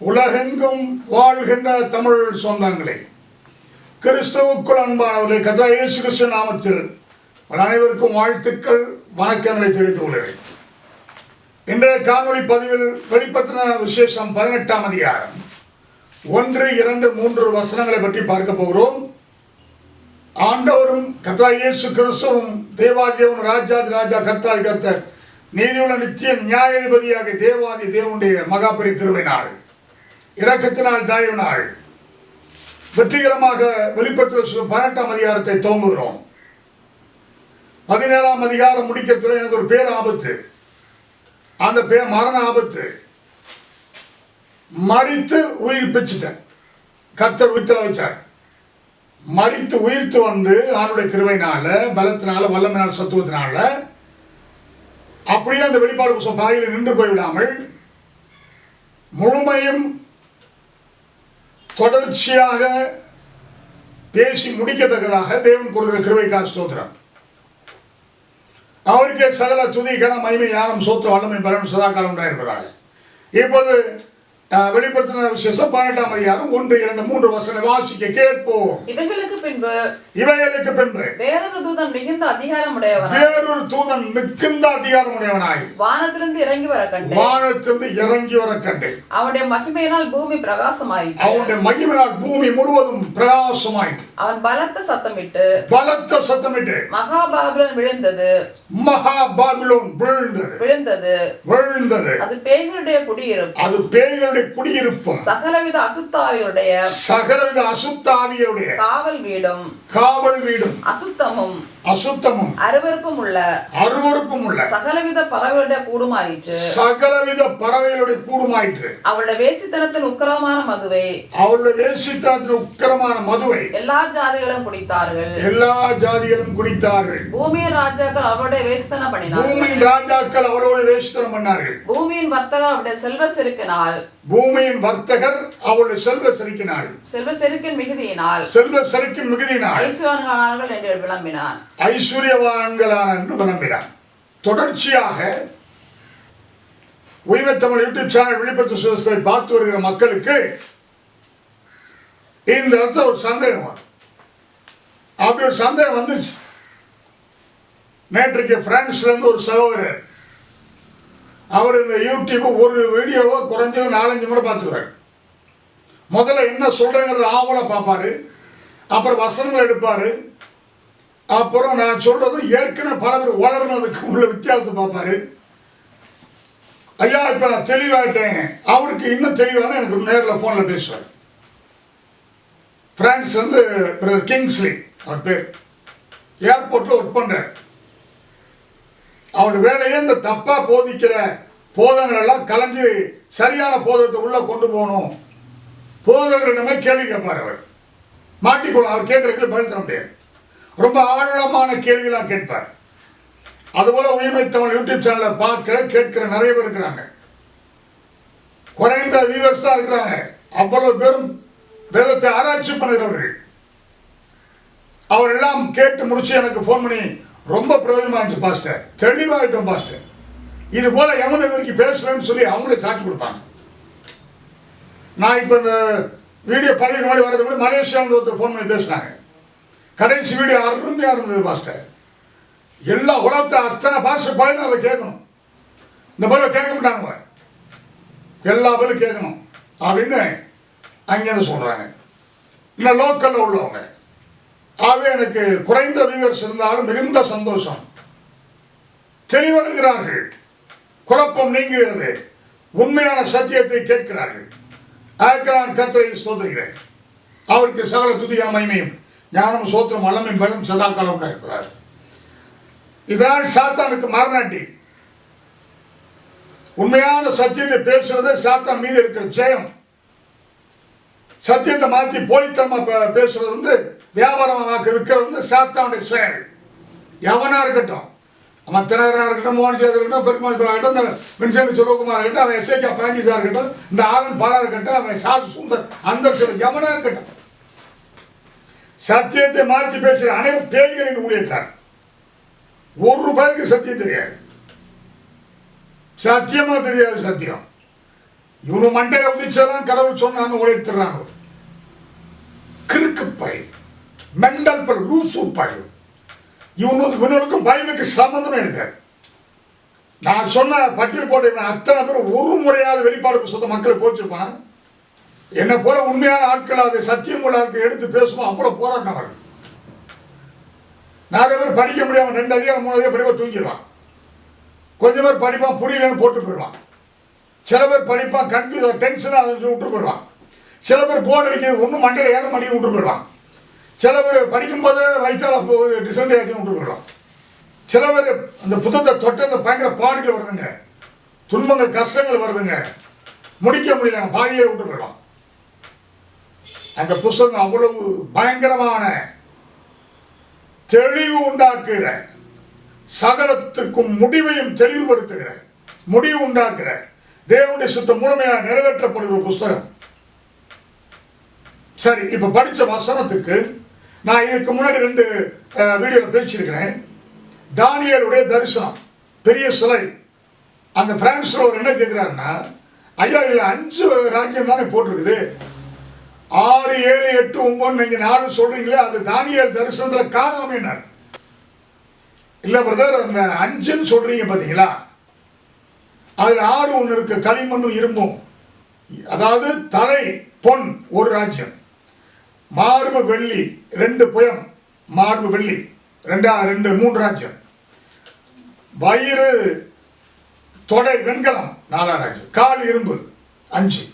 உலகெங்கும் வாழ்கின்ற தமிழ் சொந்தங்களே கிறிஸ்துவுக்குள் அன்பானவர்களே கதா இயேசு கிறிஸ்து நாமத்தில் அனைவருக்கும் வாழ்த்துக்கள் வணக்கங்களை தெரிவித்துக் கொள்கிறேன். இன்றைய காணொலி பதிவில் வெளிப்படுத்தின விசேஷம் பதினெட்டாம் அதிகாரம். ஒன்று இரண்டு மூன்று வசனங்களை பற்றி பார்க்க போகிறோம். ஆண்டவரும் கத்ரா இயேசு கிறிஸ்துவும் தேவாதேவன் ராஜாதி ராஜா கர்த்தாதி கர்த்தர் நீதியுள்ள நித்திய நியாயாதிபதியாக தேவாதி தேவனுடைய மகாபரி திருவினாள் இறக்கத்தினால் இரக்கத்தினால் வெற்றிகரமாக வெளிப்பட்டு பதினெட்டாம் அதிகாரத்தை துவங்குகிறோம் பதினேழாம் அதிகாரம் முடிக்கிறதுல எனக்கு ஒரு பேர் ஆபத்து. அந்த பேர் மரண ஆபத்து. மறித்து உயிர் பிச்சுட்டேன். கர்த்தர் உயிர்த்தல வச்சார் மறித்து உயிர்த்து வந்து ஆணுடைய கிருவையினால பலத்தினால வல்லமையினால சத்துவத்தினால அப்படியே அந்த வெளிப்பாடு புஸ்தகம் பாதையில் நின்று போய்விடாமல் முழுமையும் தொடர்ச்சியாக பேசி முடிக்கத்தக்கதாக தேவன் கொடுக்கிற கிருபைக்காக ஸ்தோத்திரம். அவருக்கே சகல துதி கன மகிமை யானம் சோத்திர வல்லமை பலன் சதாக்காலம் உண்டாயிருப்பதாக. இப்போது வெளிப்படுத்தின விசேஷம் பதினெட்டாம் அதிகாரம் ஒன்று இரண்டு மூன்று வசனம் வாசிக்க கேட்போம். இவைகளுக்கு பின்பு இவைகளுக்கு பின்பு வேறொரு தூதன் மிகுந்த அதிகாரம் உடையவன் வேறொரு தூதன் மிகுந்த அதிகாரம் உடையவனாய். வானத்திலிருந்து இறங்கி வர கண்டேன் வானத்திலிருந்து இறங்கி வர கண்டேன் அவனுடைய மகிமையினால் பூமி பிரகாசமாயிற்று. அவனுடைய மகிமையினால் பூமி முழுவதும் பிரகாசமாயிற்று. அவன் பலத்த சத்தமிட்டு பலத்த சத்தமிட்டு மகாபாபுலன் விழுந்தது. மகா பாபிலோன் விழுந்தது. விழுந்தது. விழுந்தது. அது பேய்களுடைய குடியிருப்பு. அது பேய்களுடைய குடியிருப்பும் சகலவித அசுத்தாவியுடைய சகலவித அசுத்தாவியருடைய காவல் வீடும் காவல் வீடும் அசுத்தமும் அசுத்தமும் அருவருப்பும் உள்ள அருவருப்பும் உள்ள சகலவித பறவைகளுடைய கூடுமாயிற்று. சகலவித பறவைகளுடைய கூடுமாயிற்று. அவளுடைய வேசித்தனத்தின் உக்கிரமான மதுவை அவருடைய வேசித்தனத்தின் உக்கிரமான மதுவை எல்லா ஜாதிகளும் குடித்தார்கள். எல்லா ஜாதிகளும் குடித்தார்கள். பூமியின் ராஜாக்கள் அவருடைய வேசித்தனம் பண்ணினார்கள். பூமியின் ராஜாக்கள் அவரோடு வேசித்தனம் பண்ணார்கள். பூமியின் வர்த்தகம் அவருடைய செல்வ செருக்கினால் பூமியின் வர்த்தகர் அவருடைய செல்வ செருக்கினாள் செல்வ செருக்கின் மிகுதியினால் செல்வ செருக்கின் மிகுதியினாள் ஐசுவான்கானார்கள் என்று விளம்பினான். ஐஸ்வர்யவான்களான என்று விளம்பினார். தொடர்ச்சியாக உயிமை தமிழ் யூடியூப் சேனல் விழிப்புணர்வு சுதத்தை பார்த்து வருகிற மக்களுக்கு இந்த இடத்துல ஒரு சந்தேகம் வரும். அப்படி ஒரு சந்தேகம் வந்துருச்சு நேற்றுக்கு பிரான்ஸ்லேருந்து ஒரு சகோதரர் அவர் இந்த யூடியூப் ஒரு வீடியோவை குறைஞ்சது நாலஞ்சு முறை பார்த்துக்கிறார். முதல்ல என்ன சொல்றேங்கிறத ஆவலை பார்ப்பாரு அப்புறம் வசனங்கள் எடுப்பார் அப்புறம் நான் சொல்றது ஏற்கனவே பல பேர் வளர்னதுக்கு உள்ள வித்தியாசத்தை பார்ப்பாரு. ஐயா இப்போ நான் தெளிவாயிட்டேன். அவருக்கு இன்னும் தெளிவான எனக்கு நேரில் ஃபோனில் பேசுவார் பிரான்ஸ் வந்து பிரதர் கிங்ஸ்லி அவர் பேர். ஏர்போர்ட்டில் ஒர்க் பண்ணுறார் அவருடைய வேலையே இந்த தப்பாக போதிக்கிற போதங்கள் எல்லாம் கலைஞ்சு சரியான போதத்தை உள்ளே கொண்டு போகணும். போதர்களிடமே கேள்வி கேட்பார் அவர். மாட்டிக்கொள்ளும் அவர் கேட்குறதுக்கு பதில் தர முடியாது. ரொம்ப ஆழமான கேள்விலாம் கேட்பார். அதுபோல உயிர்மை தமிழ் யூடியூப் சேனலை பார்க்கிற கேட்கிற நிறைய பேர் இருக்கிறாங்க. குறைந்த வியூவர்ஸ் தான் இருக்கிறாங்க. அவ்வளவு பேரும் வேதத்தை ஆராய்ச்சி பண்ணுகிறவர்கள். அவர் எல்லாம் கேட்டு முடிச்சு எனக்கு ஃபோன் பண்ணி ரொம்ப பிரயோஜனமா இருந்துச்சு பாஸ்டர் தெளிவாகிட்டோம் பாஸ்டர் இது போல எவன் இது வரைக்கும் பேசலன்னு சொல்லி அவங்களே சாட்சி கொடுப்பாங்க. நான் இப்போ இந்த வீடியோ பதிவு முன்னாடி வரதுக்கு முன்னாடி மலேசியாவில் ஒருத்தர் ஃபோன் பண்ணி பேசினாங்க. கடைசி வீடியோ அருமையாக இருந்தது பாஸ்டர் எல்லா உலகத்தை அத்தனை பாஸ்டர் பதிலும் அதை கேட்கணும். இந்த பதில் கேட்க மாட்டாங்க எல்லா பதிலும் கேட்கணும். அப்படின்னு அங்கேருந்து சொல்கிறாங்க இன்னும் லோக்கலில் உள்ளவங்க. ஆகவே எனக்கு குறைந்த வியூவர்ஸ் இருந்தாலும் மிகுந்த சந்தோஷம். தெளிவடைகிறார்கள். குழப்பம் நீங்குகிறது. உண்மையான சத்தியத்தை கேட்கிறார்கள். அதற்கு நான் கத்தரை சோதரிகிறேன் அவருக்கு சகல துதியான மகிமையும். ஞானம் சோத்திரம் வல்லமையும் பலம் சதாக்காலம் உண்டாயிருக்கிறார் இதனால் சாத்தானுக்கு மரணாட்டி. உண்மையான சத்தியத்தை பேசுறது சாத்தான் மீது இருக்கிற ஜெயம். சத்தியத்தை மாற்றி போலித்தனமா பேசுறது வந்து வியாபாரமாக இருக்கிறது வந்து சாத்தானுடைய செயல். எவனா இருக்கட்டும். அவன் தினகரனா இருக்கட்டும் மோகன்ஜியாக இருக்கட்டும் பெருமாள் இருக்கட்டும் இந்த வின்சென்ட் செல்வகுமார் இருக்கட்டும் அவன் எஸ்ஐகே பிரான்சிஸாக இருக்கட்டும் இந்த ஆனந்த் பாலா இருக்கட்டும் அவன் சாது சுந்தர் அந்த எவனா இருக்கட்டும். சத்தியத்தை மாற்றி பேசுகிற அனைவரும் பேய்களின் ஊழியக்காரன் ஒரு ரூபாய்க்கு சத்தியம் தெரியாது. சத்தியமா தெரியாது சத்தியம். இவனு மண்டையில உதிச்சதான் கடவுள் சொன்னான்னு உழைத்துறாங்க கிறுக்கு பை மெண்டல் பல் லூசு பை இவனுக்கு இவனுக்கும் பயனுக்கு சம்மந்தமே இருக்காது. நான் சொன்ன பட்டியல் போட்ட அத்தனை பேர் ஒரு முறையாவது வெளிப்பாடு சொந்த மக்களை போச்சிருப்பானா என்னை போல உண்மையான ஆட்கள் அதை சத்தியம் உள்ள எடுத்து பேசுவோம் அவ்வளோ போராட்டம் வரும் நிறைய பேர் படிக்க முடியாமல் ரெண்டு அதிகாரம் மூணு அதிகாரம் படிப்பா தூங்கிடுவான் கொஞ்சம் பேர் படிப்பான் புரியலன்னு போட்டு போயிடுவான் சில பேர் படிப்பான் கன்ஃபியூஸ் டென்ஷனாக அதை விட்டு போயிடுவான் சில பேர் போர் அடிக்கிறது ஒன்றும் மண்டையில் ஏற மணிக்கு விட்டு போயிடுவான் சில பேர் படிக்கும்போது வயிற்றால் போகுது டிசென்ட் ஆச்சு விட்டு போயிடுவான் சில பேர் அந்த புத்தகத்தை தொட்ட அந்த பயங்கர பாடுகள் வருதுங்க. துன்பங்கள் கஷ்டங்கள் வருதுங்க. முடிக்க முடியல பாதியை விட்டு போயிடுவான் அந்த புஸ்தகம் அவ்வளவு பயங்கரமான தெளிவு உண்டாக்குகிற சகலத்துக்கும் முடிவையும் தெளிவுபடுத்துகிற முடிவு உண்டாக்குற தேவனுடைய சுத்தம் முழுமையாக நிறைவேற்றப்படுகிற புஸ்தகம். சரி இப்ப படிச்ச வசனத்துக்கு நான் இதுக்கு முன்னாடி ரெண்டு வீடியோவில் பேசியிருக்கிறேன். தானியலுடைய தரிசனம் பெரிய சிலை. அந்த பிரான்ஸ்ல ஒரு என்ன கேட்குறாருன்னா ஐயா இதில் அஞ்சு ராஜ்யம் தானே போட்டிருக்குது. ஆறு ஏழு எட்டு ஒன்பது நீங்க நாலு சொல்றீங்களே அது தானியல் தரிசனத்துல காணாமனார் இல்ல பிரதர் அந்த அஞ்சுன்னு சொல்றீங்க பாத்தீங்களா? அதுல ஆறு ஒன்று இருக்கு களிமண்ணும் இரும்பும். அதாவது தலை பொன் ஒரு ராஜ்யம். மார்பு வெள்ளி ரெண்டு புயம். மார்பு வெள்ளி. ரெண்டா ரெண்டு மூன்று ராஜ்யம். வயிறு தொடை வெண்கலம் நாலாம் ராஜ்யம். கால் இரும்பு அஞ்சு.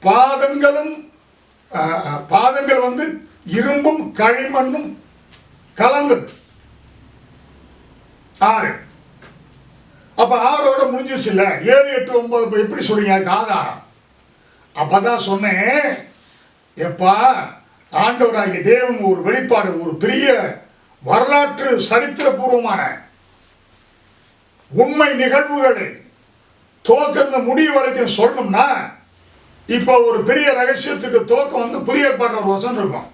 பாதங்களும் பாதங்கள் வந்து இரும்பும் களிமண்ணும் கலந்தது ஆறு. அப்ப ஆறோட முடிஞ்சிருச்சு இல்ல ஏழு எட்டு ஒன்பது எப்படி சொல்றீங்க? அதுக்கு ஆதாரம். அப்பதான் சொன்னேன் எப்பா ஆண்டவராகிய தேவன் ஒரு வெளிப்பாடு ஒரு பெரிய வரலாற்று சரித்திரபூர்வமான உண்மை நிகழ்வுகளை துவக்கத்தில் முடிவு வரைக்கும் சொல்லணும்னா இப்போ ஒரு பெரிய ரகசியத்துக்கு துவக்கம் வந்து புதிய ஏற்பாட்டில் ஒரு வசனம் இருக்கும்.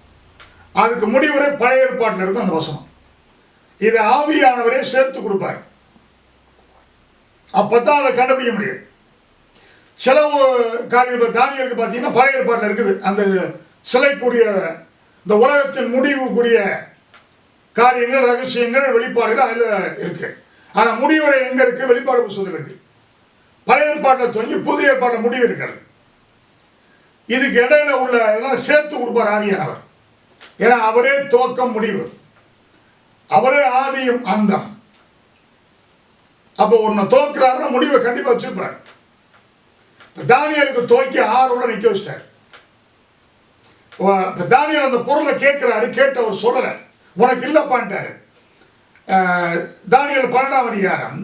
அதுக்கு முடிவுரை பழைய ஏற்பாட்டில் இருக்கும் அந்த வசனம். இதை ஆவியானவரே சேர்த்து கொடுப்பார். அப்பதான் அதை கண்டுபிடிக்க முடியும். சில காரியம் இப்போ தானியலுக்கு பார்த்தீங்கன்னா பழைய ஏற்பாட்டில் இருக்குது. அந்த சிலைக்குரிய இந்த உலகத்தின் முடிவுக்குரிய காரியங்கள் ரகசியங்கள் வெளிப்பாடுகள் அதில் இருக்கு. ஆனால் முடிவுரை எங்கே இருக்குது வெளிப்பாடு புத்தகத்தில் இருக்குது பழைய ஏற்பாட்டில் தொங்கி புதிய ஏற்பாட்டில் முடிவு இருக்கிறது. இதுக்கு இடையில உள்ள இதெல்லாம் சேர்த்து கொடுப்பார் ஆவியானவர் ஏன்னா அவரே துவக்கம் முடிவு. அவரே ஆதியும் அந்தம். அப்போ ஒன்று துவக்கிறாருன்னா முடிவை கண்டிப்பாக வச்சிருப்பார். தானியலுக்கு துவக்கி ஆறோட நிற்க வச்சிட்டார். தானியல் அந்த பொருளை கேட்கிறாரு கேட்டு அவர் சொல்லலை. உனக்கு இல்லைப்பான்ட்டாரு. தானியல் பன்னெண்டாம் அதிகாரம்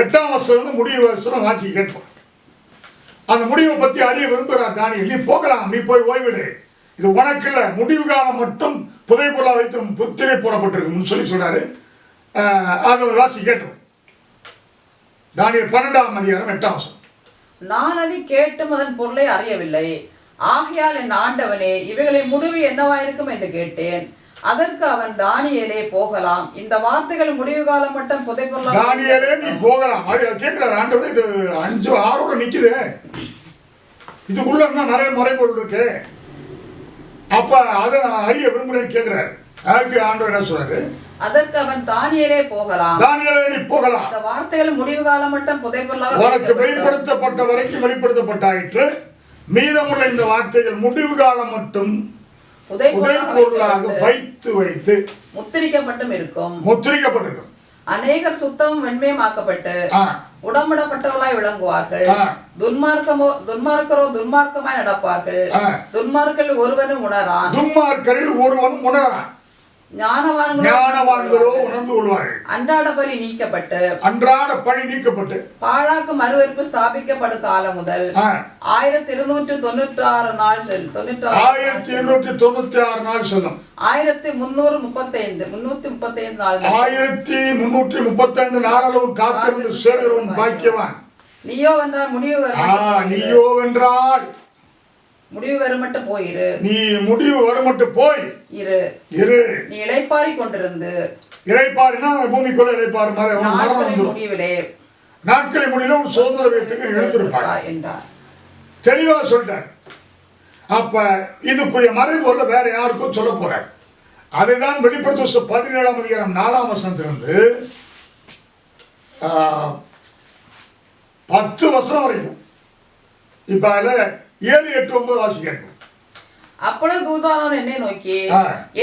எட்டாம் வருஷம் முடிவு வருஷம் வாசி கேட்போம். அந்த முடிவை பத்தி அறிய விரும்புகிறார் தானியல். நீ போகலாம் நீ போய் ஓய்விடு. இது உனக்கு இல்ல முடிவு காலம் மட்டும் புதைபொருளா வைத்து புத்திரை போடப்பட்டிருக்குன்னு சொல்லி சொல்றாரு. அஹ், அதை வாசி கேட்டோம். தானியல் பன்னெண்டாம் அதிகாரம் எட்டாம் வருஷம் நான் அதை கேட்டும் அதன் பொருளை அறியவில்லை. ஆகையால் என் ஆண்டவனே இவைகளின் முடிவு என்னவாயிருக்கும் என்று கேட்டேன். அதற்கு அவன் தானியேலே போகலாம். இந்த வார்த்தைகள் முடிவு காலம் மட்டும் புதைப்பொருளாக தானியலே நீ போகலாம். அது கேட்கிறார் ஆண்டவர் இது அஞ்சு ஆறோட நிக்குது. இதுக்குள்ள இன்னும் நிறைய முறைப்பொருள் இருக்கு. அப்ப அதை நான் அறிய விரும்புறேன்னு கேட்கிறாரு அதுக்கு ஆண்டவர் என்ன சொல்றாரு? அதற்கு அவன் தானியேலே போகலாம். தானியலே நீ போகலாம். இந்த வார்த்தைகள் முடிவு காலம் மட்டும் புதைப்பொருளாக உனக்கு. வெளிப்படுத்தப்பட்ட வரைக்கும் வெளிப்படுத்தப்பட்டாயிற்று. மீதமுள்ள இந்த வார்த்தைகள் முடிவு காலம் மட்டும் வைக்கப்பட்டு வைத்து வைத்து முத்திரிக்கப்பட்டும் இருக்கும். முத்திரிக்கப்பட்டிருக்கும். அநேகர் சுத்தமும் வெண்மையுமாக்கப்பட்டு ஆ, உடம்படப்பட்டவர்களாய் விளங்குவார்கள். துன்மார்க்கமோ துன்மார்க்கரோ துன்மார்க்கமாய் நடப்பார்கள். துன்மார்க்கில் ஒருவனும் உணரான். துன்மார்க்கரில் ஒருவனும் உணரான். ஞானவான்களோ உணர்ந்து கொள்வார்கள். அன்றாட பலி நீக்கப்பட்டு அன்றாட பழி நீக்கப்பட்டு. பாழாக்கு மறுவெறுப்பு ஸ்தாபிக்கப்படும் காலம் முதல் ஆயிரத்தி இருநூற்று தொண்ணூற்றி ஆறு நாள் செல் தொண்ணூற்றி ஆயிரத்தி இருநூற்றி தொண்ணூத்தி ஆறு நாள் செல்லும். ஆயிரத்தி முன்னூறு முப்பத்தைந்து முன்னூத்தி முப்பத்தைந்து நாள். ஆயிரத்தி முன்னூற்றி முப்பத்தைந்து நாளளவு காத்திருந்து சேர்கிறவன் பாக்கியவான். நீயோ வந்தால் முடிவு நீயோ வென்றால் முடிவு வரும் மட்டும் போயிரு. நீ முடிவு வருமட்டு போய் இரு. இரு. நீ இளைப்பாரி கொண்டிருந்து இலைப்பாருன்னா பூமிக்குள்ள இலைப்பாரு மர- மரணம் முடிவிலே நாட்களை முடியல ஒரு சுதந்திர வீட்டுக்கு எழுந்திருப்பாங்க என்றார். தெளிவா சொல்லிட்டார். அப்ப இதுக்குரிய மறைபொருளை வேற யாருக்கும் சொல்ல அதை அதைதான் வெளிப்படுத்த பதினேழாம் அதிகாரம் நாலாம் வசனத்திலிருந்து பத்து வசனம் வரைக்கும். இப்ப அதுல ஏழு எட்டு ஒன்பது வாசிக்கணும். அப்பொழுது தூதானவர் என்னை நோக்கி.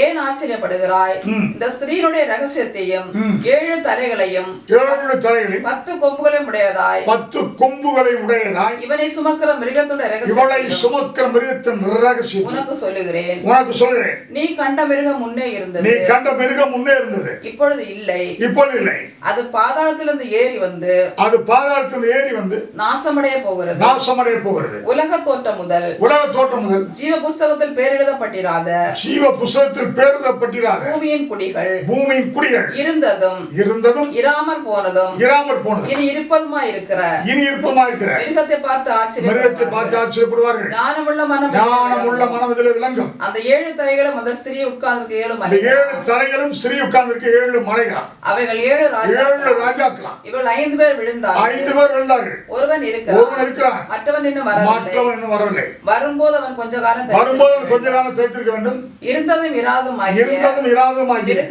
ஏன் ஆச்சரியப்படுகிறாய். இந்த ஸ்திரீனுடைய ரகசியத்தையும். ஏழு தலைகளையும் ஏழு தலைகளையும் பத்து கொம்புகளையும் உடையதாய். பத்து கொம்புகளை உடையதாய். இவனை சுமக்கிற மிருகத்துடைய இவளை ரகசியத்தையும் சுமக்கிற மிருகத்தின் ரகசியம் உனக்கு சொல்லுகிறேன். உனக்கு சொல்கிறேன் நீ கண்ட மிருகம் முன்னே நீ இருந்தது கண்ட மிருகம் முன்னே இருந்தது. இப்பொழுது இல்லை. இப்பொழுது இல்லை. அது பாதாளத்திலிருந்து ஏறி வந்து அது பாதாளத்தில் ஏறி வந்து நாசமடைய போகிறது. நாசமடைய போகிறது. உலக தோட்டம் முதல் உலக தோற்றம் முதல் ஜீவ புஸ்தகத்தில் பேரெழுதப்பட்டிராத ஜீவ புஸ்தகத்தில் பேருதப்பட்டிராத பூமியின் குடிகள் பூமியின் குடிகள் இருந்ததும் இருந்ததும் இராமற் போனதும் இராமற் போனது இனி இருப்பதுமா இருக்கிற இனி இருப்பமா இருக்கிற மிருகத்தை பார்த்து மிருகத்தை ஆச்சரியம் பார்த்து ஆச்சரியப்படுவார்கள். ஞானமுள்ள மனம் ஞானம் உள்ள மனதில் விளங்கும். அந்த ஏழு தலைகளும் அந்த ஸ்திரீ உட்கார்ந்து ஏழு அந்த மலைகள் ஏழு தலைகளும் ஸ்ரீ உட்கார்ந்திருக்க ஏழு மலைகள் அவைகள் ஏழு ஏழு ராஜா ராஜாக்களாம். இவள் ஐந்து பேர் விழுந்தார் ஐந்து பேர் விழுந்தார்கள். ஒருவன் இருக்கிறான். ஒருவன் இருக்கிறான். மற்றவன் இன்னும் மற்றவன் இன்னும் வரவில்லை. வரும்போது அவன் கொஞ்ச காலம் வரும்போது தரித்திருக்க கொஞ்ச காலம் தெரித்திருக்க வேண்டும். இருந்ததும் இராதும் இருந்ததும் இராதும் ஆகிய.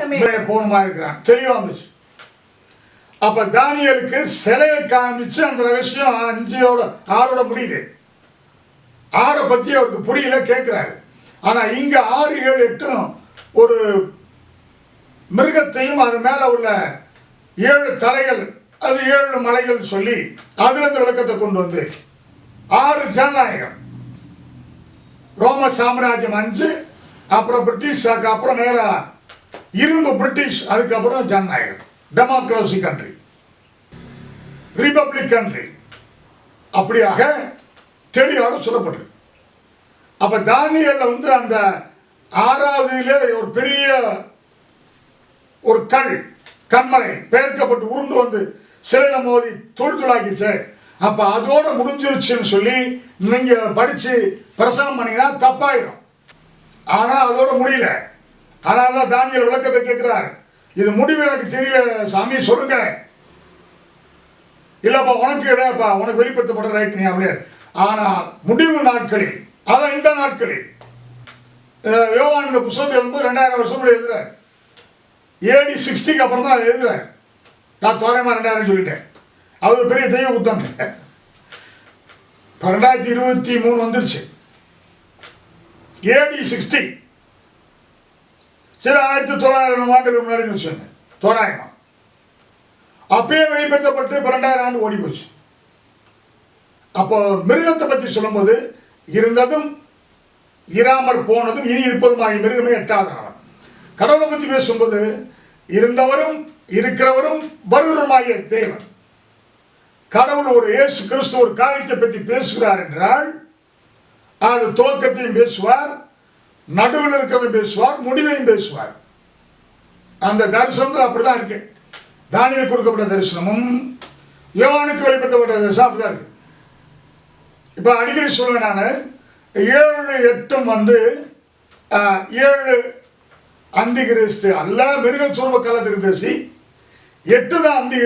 போனுமா இருக்கிறான். தெளிவா வந்துச்சு. அப்ப தானியலுக்கு சிலையை காமிச்சு அந்த ரகசியம் அஞ்சோட ஆறோட முடியுது. ஆறை பத்தி அவருக்கு புரியல கேட்கிறாரு. ஆனா இங்க ஆறு ஏழு எட்டும் ஒரு மிருகத்தையும் அது மேல உள்ள ஏழு தலைகள் அது ஏழு மலைகள் சொல்லி அதுல இருந்து விளக்கத்தை கொண்டு வந்து ஆறு ஜனநாயகம். ரோம சாம்ராஜ்யம் அஞ்சு அப்புறம் பிரிட்டிஷ் அப்புறம் நேராக இரும்பு பிரிட்டிஷ் அதுக்கப்புறம் ஜனநாயகம். டெமோக்ரஸி கண்ட்ரி ரிபப்ளிக் கண்ட்ரி அப்படியாக தெளிவாக சொல்லப்பட்டிருக்கு. அப்போ தானியல்ல வந்து அந்த ஆறாவதுலே ஒரு பெரிய ஒரு கல் கண்மலை பெயர்க்கப்பட்டு உருண்டு வந்து சிலையில மோதி தூள் தூளாக்கிச்சு அப்ப அதோட முடிஞ்சிருச்சுன்னு சொல்லி நீங்க படிச்சு பிரசங்கம் பண்ணீங்கன்னா தப்பாயிரும். ஆனா அதோட முடியல. அதனால தான் தானியல் விளக்கத்தை கேட்கிறார் இது முடிவு எனக்கு தெரியல சாமி சொல்லுங்க. இல்லப்பா உனக்கு கிடையாப்பா உனக்கு வெளிப்படுத்தப்பட்ட ரைட் நீ அப்படியே ஆனா முடிவு நாட்களில் அதான் இந்த நாட்களில் அஹ் யோவான் இந்த புத்தகத்தை வந்து ரெண்டாயிரம் வருஷம் முன்னாடி எழுதுறாரு. ஏடி சிக்ஸ்டிக்கு அப்புறம் தான் அதை எழுதுறாரு. நான் தோராயமா ரெண்டாயிரம் சொல்லிட்டேன். அது பெரிய தெய்வ குத்தம். ரெண்டாயிரத்தி இருபத்தி மூணு வந்துருச்சு. ஏடி சிக்ஸ்டி சரி ஆயிரத்தி தொள்ளாயிரம் ஆண்டுகளுக்கு முன்னாடி வச்சுங்க தோராயமா. அப்பயே வெளிப்படுத்தப்பட்டு பன்னெண்டாயிரம் ஆண்டு ஓடி போச்சு. அப்போ மிருகத்தை பற்றி சொல்லும்போது இருந்ததும் இராமல் போனதும் இனி இருப்பதும் ஆகிய மிருகமே எட்டாதவன். கடவுளை பற்றி பேசும்போது இருந்தவரும் இருக்கிறவரும் வருவருமாகிய தேவன். கடவுள் ஒரு இயேசு கிறிஸ்து ஒரு காரியத்தை பற்றி பேசுகிறார் என்றால் அது துவக்கத்தையும் பேசுவார் நடுவில் இருக்கவும் பேசுவார் முடிவையும் பேசுவார். அந்த தரிசனம் அப்படிதான் இருக்கு. தானியில் கொடுக்கப்பட்ட தரிசனமும் யோவானுக்கு வெளிப்படுத்தப்பட்ட தரிசனம் அப்படிதான் இருக்கு. இப்போ அடிக்கடி சொல்லுவேன் நான் ஏழு எட்டும் வந்து ஏழு அந்தி கிறிஸ்து அல்ல மிருக சுரூப கல எட்டு தான் அந்தி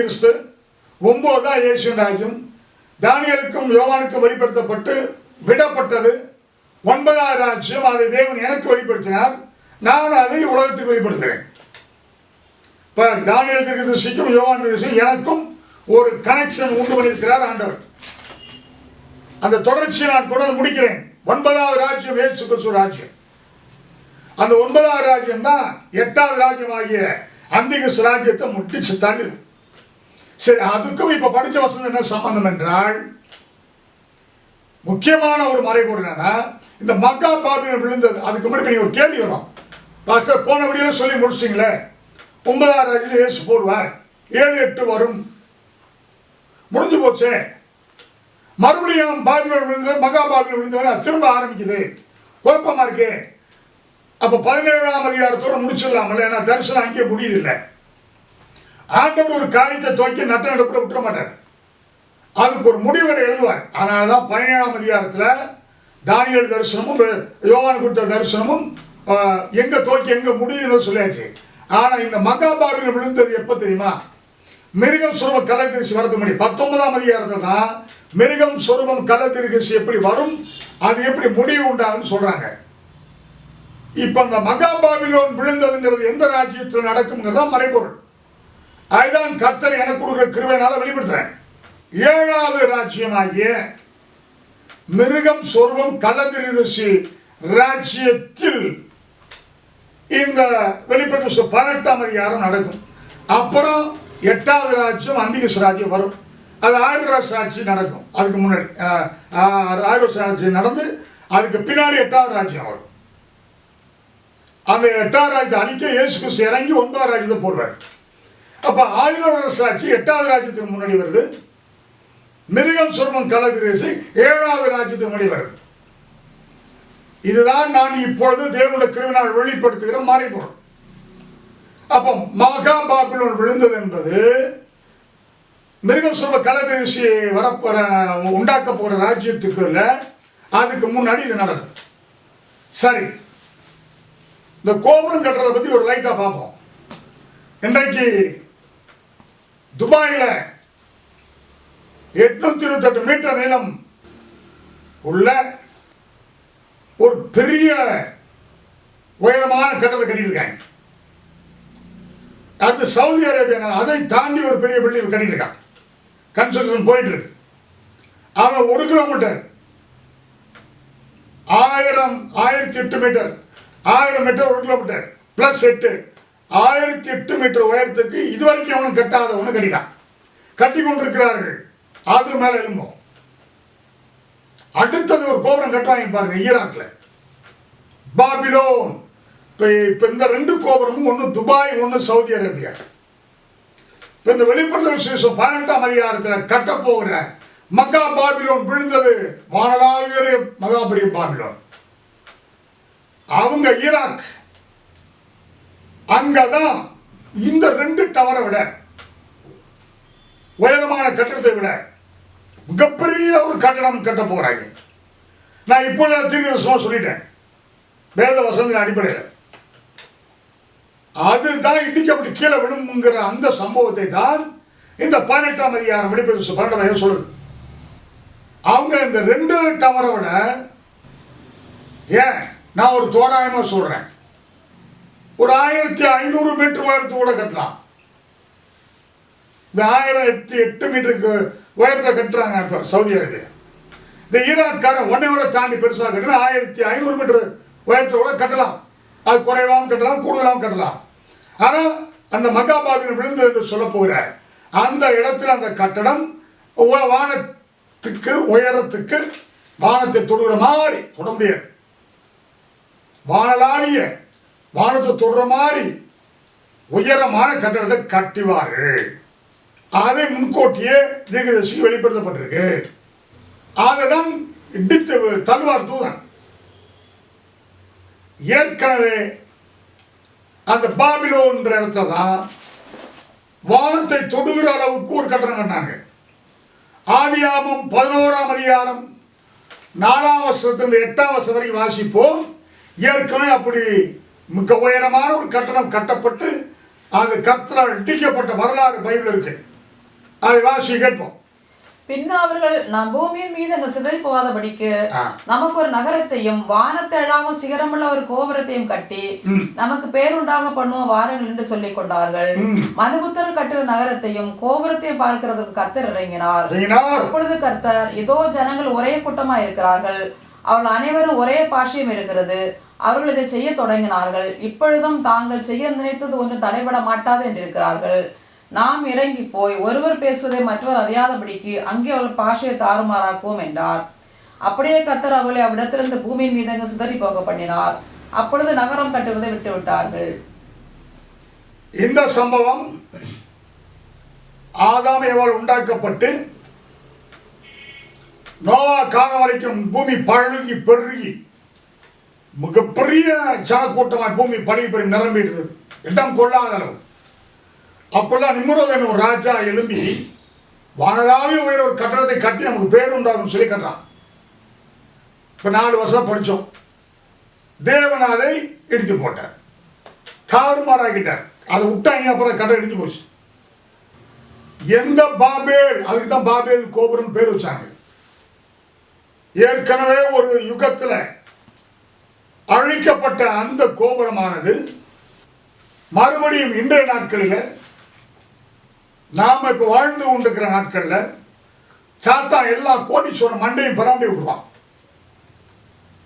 கிறிஸ்து ஒன்பது தான் இயேசுவின் ராஜ்யம் தானியலுக்கும் யோவானுக்கும் வெளிப்படுத்தப்பட்டு விடப்பட்டது. ஒன்பதாவது ராஜ்யம் அதை தேவன் எனக்கு வெளிப்படுத்தினார். நான் அதை உலகத்துக்கு வெளிப்படுத்துகிறேன். இப்போ தானியல் திருக்கதர்சிக்கும் யோவான் திருக்கதர்சிக்கும் எனக்கும் ஒரு கனெக்ஷன் உண்டு பண்ணியிருக்கிறார் ஆண்டவர். அந்த தொடர்ச்சியை நான் கூட முடிக்கிறேன். ஒன்பதாவது ராஜ்யம் ஏசு கிறிஸ்து ராஜ்யம். அந்த ஒன்பதாவது ராஜ்யம் தான் எட்டாவது ராஜ்யம் ஆகிய அந்திகிஸ் ராஜ்யத்தை முட்டிச்சு தள்ளிடும் சரி அதுக்கும் இப்ப படிச்ச வசனம் என்ன சம்பந்தம் என்றால் முக்கியமான ஒரு மறைபொருள் என்னன்னா இந்த மக்கா பாபியில் விழுந்தது. அதுக்கு முன்னாடி நீ ஒரு கேள்வி வரும். பாஸ்டர் போன வீடியோல சொல்லி முடிச்சிங்களே ஒன்பதாம் ராஜ்யத்தில் இயேசு போடுவார் ஏழு எட்டு வரும். முடிஞ்சு போச்சே? மறுபடியும் பாபிலோன் விழுந்தது மகா பாபிலோன் விழுந்தது திரும்ப ஆரம்பிக்குது. குழப்பமா இருக்கு? அப்ப பதினேழாம் அதிகாரத்தோட முடிச்சிடலாமல்ல? ஏன்னா தரிசனம் அங்கே முடியுதில்லை ஆண்டவர் ஒரு காரியத்தை துவக்கி நட்ட நடப்புற விட்டுற மாட்டார் அதுக்கு ஒரு முடிவரை எழுதுவார். அதனால தான் பதினேழாம் அதிகாரத்தில் தானியல் தரிசனமும் யோவான் கொடுத்த தரிசனமும் எங்கே எங்க எங்கே எங்க முடியுதுன்னு சொல்லியாச்சு. ஆனா இந்த மகாபாபில் விழுந்தது எப்போ தெரியுமா? மிருகம் சுரூபம் கலத்திரிசி வரது முடி பத்தொன்பதாம் அதிகாரத்தில் தான் மிருகம் சுரூபம் கலத்திரிசி எப்படி வரும் அது எப்படி முடிவு உண்டாகுன்னு சொல்றாங்க. இப்ப இந்த மகாபாபிலோன் விழுந்ததுங்கிறது எந்த ராஜ்யத்தில் தான் மறைபொருள். அதுதான் கர்த்தர் எனக்கு கொடுக்குற கிருவையினால வெளிப்படுத்துறேன். ஏழாவது ராஜ்யமாகிய மிருகம் சொர்வம் கள்ளதிரிதசி ராஜ்யத்தில் இந்த வெளிப்பட்ட பதினெட்டாம் அதிகாரம் நடக்கும். அப்புறம் எட்டாவது ராஜ்யம் அந்திகஸ் ராஜ்யம் வரும். அது ஆயிரம் ஆட்சி நடக்கும். அதுக்கு முன்னாடி ஆஹ், ஆட்சி நடந்து அதுக்கு பின்னாடி எட்டாவது ராஜ்யம் வரும். அந்த எட்டாவது ராஜ்யத்தை அழிக்க இயேசு கிறிஸ்து இறங்கி ஒன்பதாவது ராஜ்யத்தை போடுவார். அப்ப ஆயிரம் சாட்சி ஆட்சி எட்டாவது ராஜ்யத்துக்கு முன்னாடி வருது. மிருகம் சொர்மம் கலகிரேசி ஏழாவது ராஜ்யத்துக்கு முன்னாடி வருது. இதுதான் நான் இப்பொழுது தேவனுடைய கிருமினால் வெளிப்படுத்துகிற மறைபொருள். அப்போ மகா பாபிலோன் விழுந்தது என்பது மிருகம் சுர்ம கலகரிசி வரப்போற உண்டாக்க போற ராஜ்யத்துக்கு இல்ல. அதுக்கு முன்னாடி இது நடக்கும். சரி. இந்த கோபுரம் கட்டுறதை பத்தி ஒரு லைட்டா பார்ப்போம். இன்றைக்கு துபாயில் எட்நூத்தி இருபத்தெட்டு மீட்டர் நீளம் உள்ள ஒரு பெரிய உயரமான கட்டடத்தை கட்டியிருக்காங்க. அடுத்து சவுதி அரேபியா அதை தாண்டி ஒரு பெரிய பில்டிங் கட்டிட்டு இருக்கான் கன்ஸ்ட்ரக்ஷன் போயிட்டு இருக்கு அவன் ஒரு கிலோமீட்டர் ஆயிரம் ஆயிரத்தி எட்டு மீட்டர் ஆயிரம் மீட்டர் ஒரு கிலோமீட்டர் பிளஸ் எட்டு. ஆயிரத்தி எட்டு மீட்டர் உயரத்துக்கு இதுவரைக்கும் அவனும் கட்டாத ஒன்று கட்டிட்டான். கட்டி கொண்டிருக்கிறார்கள். அது மேல எழும்போம் அடுத்தது ஒரு கோபுரம் கட்டுவாங்க பாருங்க ஈராக்ல. பாபிலோன். இப்போ இப்போ இந்த ரெண்டு கோபுரமும் ஒன்று துபாய் ஒன்று சவுதி அரேபியா. இப்போ இந்த வெளிப்படுத்த விசேஷம் பதினெட்டாம் அதிகாரத்தில் போகிற மக்கா பாபிலோன் விழுந்தது. வானலாவிய மகாபரிய பாபிலோன். அவங்க ஈராக். அங்கதான் இந்த ரெண்டு டவரை விட உயரமான கட்டடத்தை விட மிகப்பெரிய ஒரு கட்டடம் கட்ட போறாங்க. நான் இப்போ தீர்க்கதரிசனமா சொல்லிட்டேன். வேத வசந்தின் அடிப்படையில். அதுதான் இடிக்கப்பட்டு கீழே விழுங்குங்கிற அந்த சம்பவத்தை தான் இந்த பதினெட்டாம் அதிகாரம் வெளிப்பது பன்னெண்டாம் அதிகாரம் சொல்லுது. அவங்க இந்த ரெண்டு டவரை விட ஏன்? நான் ஒரு தோராயமா சொல்றேன். ஒரு ஆயிரத்தி ஐநூறு மீட்டர் உயரத்து கூட கட்டலாம். இந்த ஆயிரத்தி எட்டு மீட்டருக்கு உயரத்தை கட்டுறாங்க இப்போ சவுதி அரேபியா. இந்த ஈராக்கார ஒன்னை தாண்டி பெருசாக கட்டணும் ஆயிரத்தி ஐநூறு மீட்டர் உயரத்தை கூட கட்டலாம். அது குறைவாகவும் கட்டலாம் கூடுதலாகவும் கட்டலாம். ஆனால் அந்த மகாபாபின் விழுந்து என்று சொல்ல போகிற அந்த இடத்துல அந்த கட்டடம் வானத்துக்கு உயரத்துக்கு வானத்தை தொடுகிற மாதிரி தொட முடியாது. வானலாவிய வானத்தை தொடுற மாதிரி உயரமான கட்டடத்தை கட்டுவார்கள். அதை முன்கூட்டியே தீர்க்கதரிசிக்கு வெளிப்படுத்தப்பட்டிருக்கு. அதுதான் இடித்து தல்வார் தூதன். ஏற்கனவே அந்த பாபிலோன்ற இடத்துல தான் வானத்தை தொடுகிற அளவுக்கு ஒரு கட்டணம் கட்டினாங்க. ஆதியாமம் பதினோராம் அதிகாரம் நாலாம் வருஷத்துலேருந்து எட்டாம் வருஷம் வரைக்கும் வாசிப்போம். ஏற்கனவே அப்படி மிக உயரமான ஒரு கட்டணம் கட்டப்பட்டு அது கர்த்தரால் இடிக்கப்பட்ட வரலாறு பைபிள் இருக்கு அதை வாசி கேட்போம் பின்ன அவர்கள் நம் பூமியின் மீது அங்கு சிதறி போகாதபடிக்கு ஆ. நமக்கு ஒரு நகரத்தையும் வானத்தை அழாவும் சிகரமுள்ள ஒரு கோபுரத்தையும் கட்டி. நமக்கு பேருண்டாக பண்ணுவோம் வாருங்கள் என்று சொல்லிக் கொண்டார்கள். மனுபுத்தர் கட்டுற நகரத்தையும் கோபுரத்தையும் பார்க்கிறதற்கு கர்த்தர் இறங்கினார். அப்பொழுது கர்த்தர் இதோ ஜனங்கள் ஒரே கூட்டமா இருக்கிறார்கள் அவர்கள் அனைவரும் ஒரே பாஷையும் இருக்கிறது அவர்கள் இதை செய்ய தொடங்கினார்கள். இப்பொழுதும் தாங்கள் செய்ய நினைத்தது ஒன்று தடைபட மாட்டாது என்று இருக்கிறார்கள் நாம் இறங்கி போய் ஒருவர் பேசுவதை மற்றவர் அறியாதபடிக்கு அங்கே அவள் பாஷையை தாறுமாறாக்குவோம் என்றார். அப்படியே கத்தர் அவளை அவ்விடத்திலிருந்து பூமியின் மீது அங்கு சிதறி போக பண்ணினார். அப்பொழுது நகரம் கட்டுவதை விட்டு விட்டார்கள் இந்த சம்பவம் ஆதாம் எவள் உண்டாக்கப்பட்டு நோவா காலம் வரைக்கும் பூமி பழுகி பெருகி மிகப்பெரிய ஜனக்கூட்டமாக பூமி பழுகி பெருகி நிரம்பிடுது இடம் கொள்ளாத அளவு அப்பெல்லாம் நிம்ரோதன் ஒரு ராஜா எழும்பி வானலாவிய உயர் ஒரு கட்டணத்தை கட்டி நமக்கு பேர் உண்டாகும் சொல்லி கட்டுறான். இப்போ நாலு வருஷம் படித்தோம் தேவநாதை இடித்து போட்டார். தாறுமாறாக்கிட்டார். அதை விட்டாங்க அப்புறம் கட்டடம் இடிஞ்சு போச்சு. எந்த பாபேல் அதுக்கு தான் பாபேல் கோபுரம் பேர் வச்சாங்க. ஏற்கனவே ஒரு யுகத்தில் அழிக்கப்பட்ட அந்த கோபுரமானது மறுபடியும் இன்றைய நாட்களில் நாம் இப்போ வாழ்ந்து கொண்டிருக்கிற நாட்களில் சாத்தா எல்லா கோடீஸ்வரன் மண்டையும் பராண்டி விடுவான்.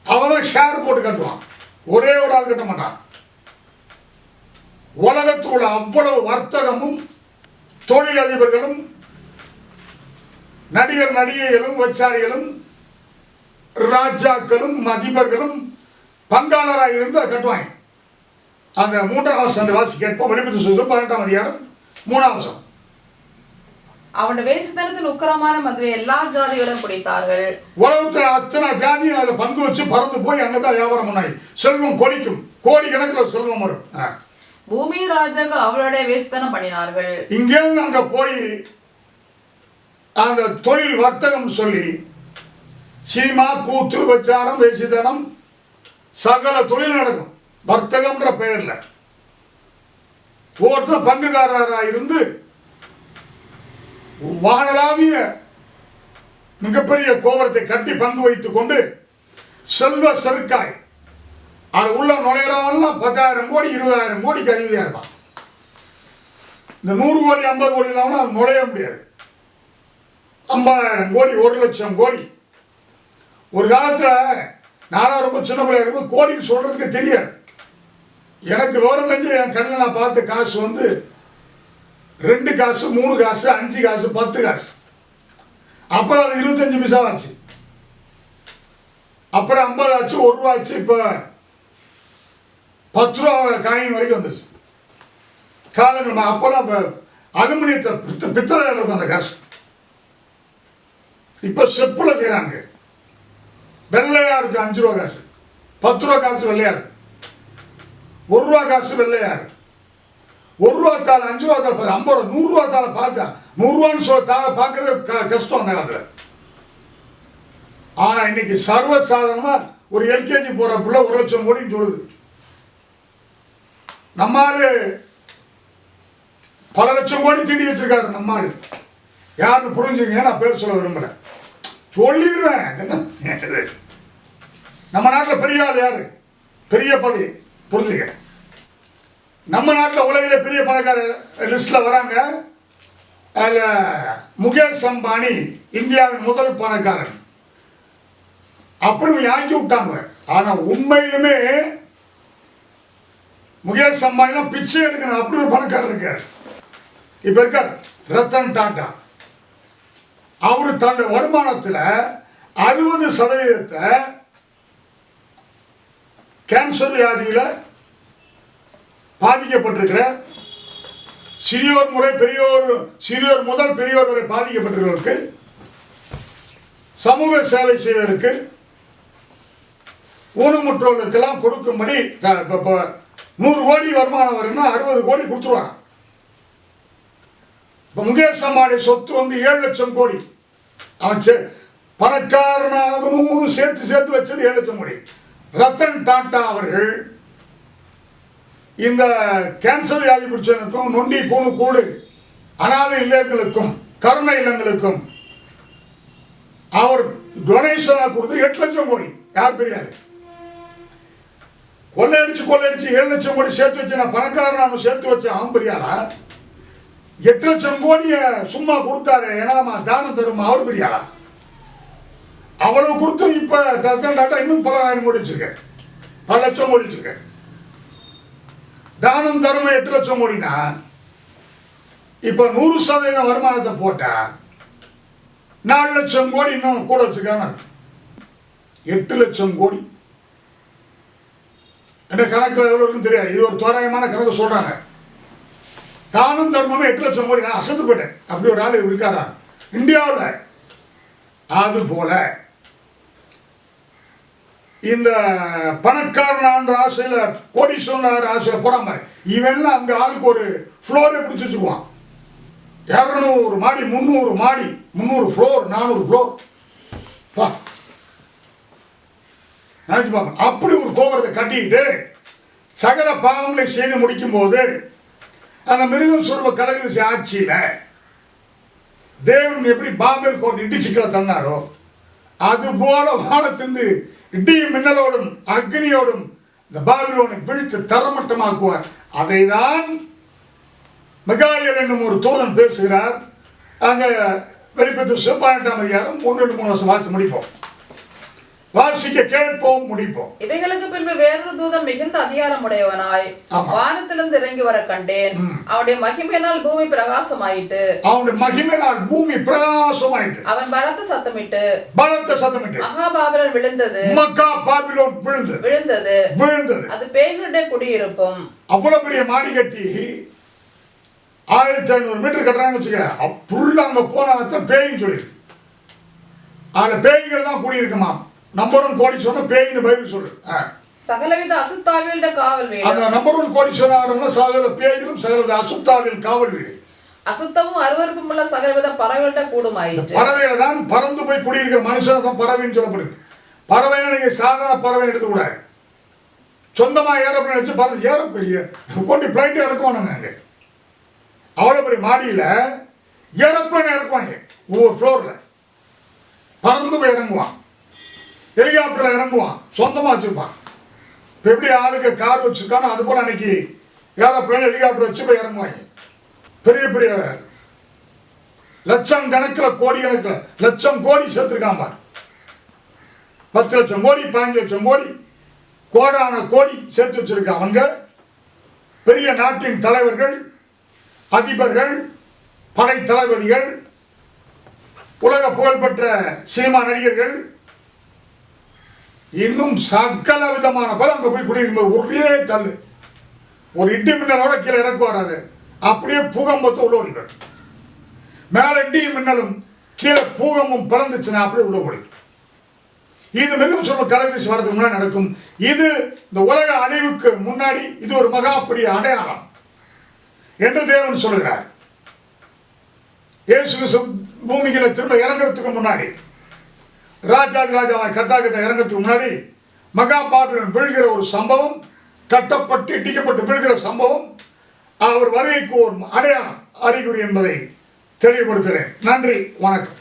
அவன் ஷேர் போட்டு கட்டுவான். ஒரே ஒரு ஆள் கட்ட மாட்டான். உலகத்துள்ள அவ்வளவு வர்த்தகமும் தொழிலதிபர்களும் நடிகர் நடிகைகளும் வச்சாரிகளும் ராஜாக்களும் அதிபர்களும் பங்காளராக இருந்து அதை கட்டுவாங்க. அந்த மூன்றாம் வருஷம் அந்த வாசி கேட்போம். வெளிப்பட்டு சொல்லுது பதினெட்டாம் அதிகாரம் மூணாம் வருஷம் அவனுடைய வேசித்தனத்தில் உக்கிரமான மதுரை எல்லா ஜாதிகளும் பிடித்தார்கள். உலகத்தில் அத்தனை ஜாதியும் அதில் பங்கு வச்சு பறந்து போய் அங்கே தான் வியாபாரம் பண்ணாங்க. செல்வம் கொலிக்கும் கோடி கணக்கில் செல்வம் வரும். பூமி ராஜாக்கள் அவளுடைய வேசித்தனம் பண்ணினார்கள். இங்கேருந்து அங்கே போய் அந்த தொழில் வர்த்தகம் சொல்லி சினிமா கூத்து வச்சாரம் வேசித்தனம் சகல தொழில் நடக்கும். வர்த்தகம்ன்ற பெயரில். ஒவ்வொருத்தரும் பங்குதாரராக இருந்து வானலாவிய மிகப்பெரிய கோபுரத்தை கட்டி பங்கு வைத்துக் கொண்டு செல்வ செருக்காய். அது உள்ள நுழையிறவெல்லாம் பத்தாயிரம் கோடி இருபதாயிரம் கோடிக்கு அறிவியாக இருப்பான் இந்த நூறு கோடி ஐம்பது கோடி இல்லாமல் நுழைய முடியாது. ஐம்பதாயிரம் கோடி ஒரு லட்சம் கோடி. ஒரு காலத்தில் நானும் ரொம்ப சின்ன பிள்ளையா இருக்கும் கோடின்னு சொல்கிறதுக்கு தெரியாது. எனக்கு விவரம் தெரிஞ்சு என் கண்ணில் நான் பார்த்த காசு வந்து ரெண்டு காசு மூணு காசு அஞ்சு காசு பத்து காசு. அப்புறம் அது இருபத்தஞ்சு பைசா ஆச்சு. அப்புறம் ஐம்பது ஆச்சு ஒரு ரூபா ஆச்சு இப்போ பத்து ரூபா காயின் வரைக்கும் வந்துருச்சு. காலங்கள் அப்போலாம் இப்போ அலுமினியத்தை பித்த பித்தளை இருக்கும் அந்த காசு. இப்போ செப்பில் செய்கிறாங்க வெள்ளையா இருக்கு அஞ்சு ரூபா காசு. பத்து ரூபா காசு வெள்ளையா இருக்கு. ஒரு ரூபா காசு வெள்ளையா இருக்கு. ஒரு ரூபா தாள் அஞ்சு ரூபா தாள் ஐம்பது ரூபா நூறு ரூபா தாளை பார்த்தா நூறுரூவான்னு சொல்ல தாளை பார்க்கறது க- கஷ்டம் அந்த காலத்தில். ஆனால் இன்னைக்கு சர்வசாதாரணமாக ஒரு எல்கேஜி போகிற பிள்ளை ஒரு லட்சம் கோடின்னு சொல்லுது. நம்மால் பல லட்சம் கோடி தீட்டி வச்சிருக்காரு நம்மால் யாருன்னு புரிஞ்சுங்க நான் பேர் சொல்ல விரும்புகிறேன் சொல்லிடுவேன் நம்ம நாட்டில் பெரிய ஆள் யாரு? பெரிய பதவி புரிஞ்சுக்க. நம்ம நாட்டில் உலகில் பெரிய பணக்கார லிஸ்ட்டில் வராங்க. அதில் முகேஷ் அம்பானி இந்தியாவின் முதல் பணக்காரன். அப்படி ஆக்கி விட்டாங்க. ஆனால் உண்மையிலுமே முகேஷ் அம்பானினா பிச்சை எடுக்கணும் அப்படி ஒரு பணக்காரர் இருக்கார். இப்போ இருக்கார் ரத்தன் டாட்டா. அவர் தன்னுடைய வருமானத்தில் அறுபது சதவீதத்தை கேன்சர் வியாதியில் பாதிக்கப்பட்டிருக்கிற சிறியோர் முறை பெரியோர் சிறியோர் முதல் பெரியோர் வரை பாதிக்கப்பட்டிருக்கிறவருக்கு சமூக சேவை செய்வதற்கு ஊனமுற்றோர்களுக்கெல்லாம் கொடுக்கும்படி த- நூறு கோடி வருமானம் வரும்னா அறுபது கோடி கொடுத்துருவாங்க. இப்போ முகேஷ் அம்பானி சொத்து வந்து ஏழு லட்சம் கோடி. அவன் சே பணக்காரனாகணும்னு சேர்த்து சேர்த்து வச்சது ஏழு லட்சம் கோடி. ரத்தன் டாட்டா அவர்கள் இந்த கேன்சர் வியாதி பிடிச்சவனுக்கும் நொண்டி கூணு கூடு அனாதை இல்லங்களுக்கும் கருணை இல்லங்களுக்கும் அவர் டொனேஷனாக கொடுத்து எட்டு லட்சம் கோடி. யார் பெரியார்? கொள்ளையடிச்சு கொள்ளையடிச்சு ஏழு லட்சம் கோடி சேர்த்து வச்சு நான் பணக்காரன் சேர்த்து வச்சேன் அவன் பெரியாரா எட்டு லட்சம் கோடியை சும்மா கொடுத்தாரு. ஏன்னா தானம் தரும் அவர் பெரியாரா அவ்வளவு கொடுத்து இப்ப டாட்டா இன்னும் பல ஆயிரம் கோடி வச்சிருக்கேன் பல லட்சம் கோடி வச்சிருக்கேன் தானம் தர்மம் எட்டு லட்சம் கோடினா இப்ப நூறு சதவீதம் வருமானத்தை போட்டா நாலு லட்சம் கோடி இன்னும் கூட வச்சுருக்காங்க எட்டு லட்சம் கோடி. என்ன கணக்கில் எவ்வளோ இருக்குன்னு தெரியாது. இது ஒரு தோராயமான கணக்கு சொல்றாங்க. தானும் தர்மமும் எட்டு லட்சம் கோடி நான் அசந்து போயிட்டேன். அப்படி ஒரு ஆள் இருக்காரா? இந்தியாவில். அது போல. இந்த பணக்காரனான்ற ஆசையில் கோடீஸ்வரன் ஆசையில் போறாம இவெல்லாம் அங்கே ஆளுக்கு ஒரு ஃப்ளோரை பிடிச்சி வச்சுக்குவான். இரநூறு மாடி முந்நூறு மாடி முந்நூறு ஃப்ளோர் நானூறு ஃப்ளோர் பா. நினச்சி பார்க்கணும் அப்படி ஒரு கோபுரத்தை கட்டிக்கிட்டு சகல பாவங்களை செய்து முடிக்கும் போது அந்த மிருகம் சுரூப கழக ஆட்சியில் தேவன் எப்படி பாபேல் கோட்டை இடிச்சுக்களை தன்னாரோ அது போல வானத்திலிருந்து இடியும் மின்னலோடும் அக்னியோடும் இந்த பாபிலோனை விழித்து தரமட்டமாக்குவார். அதைதான் மெகாலியல் என்னும் ஒரு தூதன் பேசுகிறார். அங்க வெளிப்பத்து பதினெட்டாம் அதிகாரம் ஒன்று ரெண்டு மூணு வருஷம் வாசி முடிப்போம். வாசிக்க கேட்போம் முடிப்போம். இவைகளுக்கு பின்பு வேறொரு தூதன் மிகுந்த அதிகாரம் உடையவனாய். வானத்திலிருந்து இறங்கி வர கண்டேன். அவனுடைய மகிமையினால் பூமி பிரகாசமாயிட்டு அவனுடைய மகிமையினால் பூமி பிரகாசமாயிற்று. அவன் பலத்த சத்தமிட்டு பலத்த சத்தமிட்டு. மகாபாபிலன் விழுந்தது. மக்கா பாபிலோன் விழுந்தது. விழுந்தது. விழுந்தது. அது பேய்களுடைய குடியிருப்பும். அவ்வளவு பெரிய மாடி கட்டி ஆயிரத்தி ஐநூறு மீட்டர் கட்டுறாங்கன்னு வச்சுக்க அப்புள்ள அங்க போனவத்த பேயின்னு சொல்லிட்டு. அதுல பேய்கள் தான் குடியிருக்குமா சொன்ன பேயின்னு பைபிள் சொல்லு ஆ. சகலவித அசுத்தாவியல்ட காவல் அந்த வீடும் நம்பர் ஒன் கோடி சொன்னாருன்னா சகல பேய்களும் சகல அசுத்தாவின் காவல் வீடு. அசுத்தமும் அருவருப்பும் உள்ள சகலவித பறவைகள்ட கூடுமாயிற்று. பறவைகளை தான் பறந்து போய் குடியிருக்கிற மனுஷனை தான் பறவைன்னு சொல்லப்படுது. பறவைன்னா நீங்க சாதாரண பறவை எடுத்துக்கூடாது. சொந்தமா ஏரோப்ளேன் வச்சு பறந்து ஏரோப்ளைன் கொண்டு பிளைட் இறக்குவானுங்க அங்கே. அவ்வளோ பெரிய மாடியில் ஏரோப்ளேன் இறக்குவாங்க ஒவ்வொரு ஃப்ளோரில் பறந்து போய் இறங்குவான். ஹெலிகாப்டரில் இறங்குவான். சொந்தமாக வச்சுருப்பான். இப்போ எப்படி ஆளுக்கு கார் வச்சுருக்கானோ அது போல் அன்னைக்கு ஏரோப்ளைன் ஹெலிகாப்டர் வச்சு போய் இறங்குவாங்க. பெரிய பெரிய லட்சம் கணக்கில் கோடி கணக்கில் லட்சம் கோடி சேர்த்துருக்கான் பார். பத்து லட்சம் கோடி பதினஞ்சு லட்சம் கோடி கோடான கோடி சேர்த்து வச்சிருக்கான் அவங்க பெரிய நாட்டின் தலைவர்கள் அதிபர்கள் படை தளபதிகள் உலக புகழ்பெற்ற சினிமா நடிகர்கள் இன்னும் சகல விதமான பலம் அங்கே போய் குடியிருக்கும்போது ஒரே தள்ளு. ஒரு இடி மின்னலோட கீழே இறக்கு வராது அப்படியே பூகம்பத்தை உள்ள ஓடிடும் மேலே இடியும் மின்னலும் கீழே பூகம்பம் பிறந்துச்சுன்னா அப்படியே உள்ள ஓடிடும் இது மிகவும் சொல்ல கலகரிசி வரதுக்கு முன்னாடி நடக்கும். இது இந்த உலக அழிவுக்கு முன்னாடி இது ஒரு மகா பெரிய அடையாளம் என்று தேவன் சொல்கிறார் இயேசு கிறிஸ்து பூமியில திரும்ப இறங்குறதுக்கு முன்னாடி ராஜாதி ராஜாவாய் கர்த்தாகத்தை இறங்குறதுக்கு முன்னாடி மகா பாபிலன் விழுகிற ஒரு சம்பவம் கட்டப்பட்டு இடிக்கப்பட்டு விழுகிற சம்பவம் அவர் வருகைக்கு ஒரு அடையாளம் அறிகுறி என்பதை தெளிவுபடுத்துகிறேன். நன்றி வணக்கம்.